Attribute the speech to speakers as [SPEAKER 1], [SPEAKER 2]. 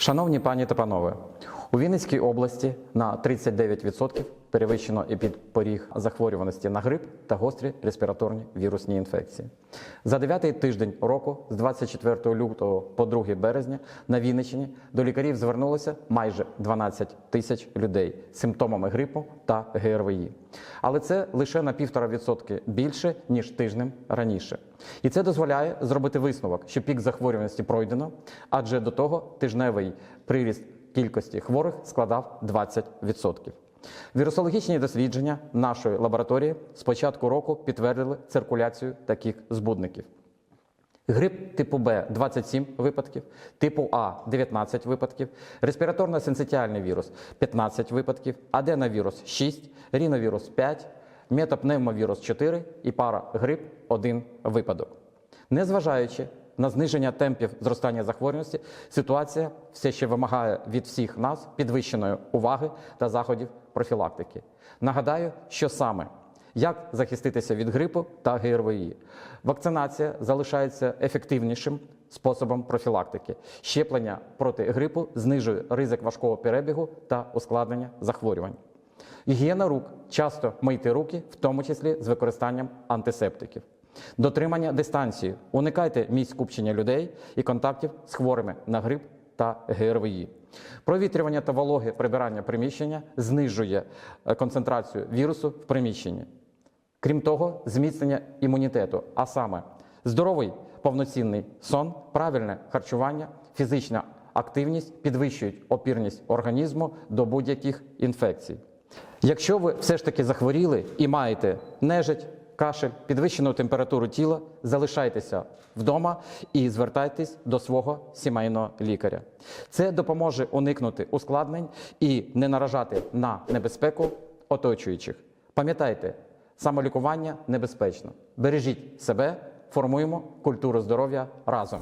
[SPEAKER 1] Шановні пані та панове, у Вінницькій області на 39% перевищено епідпоріг захворюваності на грип та гострі респіраторні вірусні інфекції. За дев'ятий тиждень року, з 24 лютого по 2 березня, на Вінниччині до лікарів звернулося майже 12 тисяч людей з симптомами грипу та ГРВІ. Але це лише на 1,5% більше ніж тижнем раніше. І це дозволяє зробити висновок, що пік захворюваності пройдено, адже до того тижневий приріст кількості хворих складав 20%. Вірусологічні дослідження нашої лабораторії з початку року підтвердили циркуляцію таких збудників. Грип типу Б 27 випадків, типу А 19 випадків, респіраторно-синцитіальний вірус 15 випадків, аденовірус 6, ріновірус 5, метапневмовірус 4 і парагрип 1 випадок. Незважаючи на зниження темпів зростання захворюваності, ситуація все ще вимагає від всіх нас підвищеної уваги та заходів профілактики. Нагадаю, що саме як захиститися від грипу та ГРВІ. Вакцинація залишається ефективнішим способом профілактики. Щеплення проти грипу знижує ризик важкого перебігу та ускладнення захворювань. Гігієна рук часто мийте руки, в тому числі з використанням антисептиків. Дотримання дистанції. Уникайте місць скупчення людей і контактів з хворими на грип та ГРВІ. Провітрювання та вологе прибирання приміщення знижує е, концентрацію вірусу в приміщенні. Крім того, зміцнення імунітету, а саме здоровий повноцінний сон, правильне харчування, фізична активність підвищують опірність організму до будь-яких інфекцій. Якщо ви все ж таки захворіли і маєте нежить, кашель, підвищену температуру тіла, залишайтеся вдома і звертайтесь до свого сімейного лікаря. Це допоможе уникнути ускладнень і не наражати на небезпеку оточуючих. Пам'ятайте, самолікування небезпечно. Бережіть себе, формуємо культуру здоров'я разом.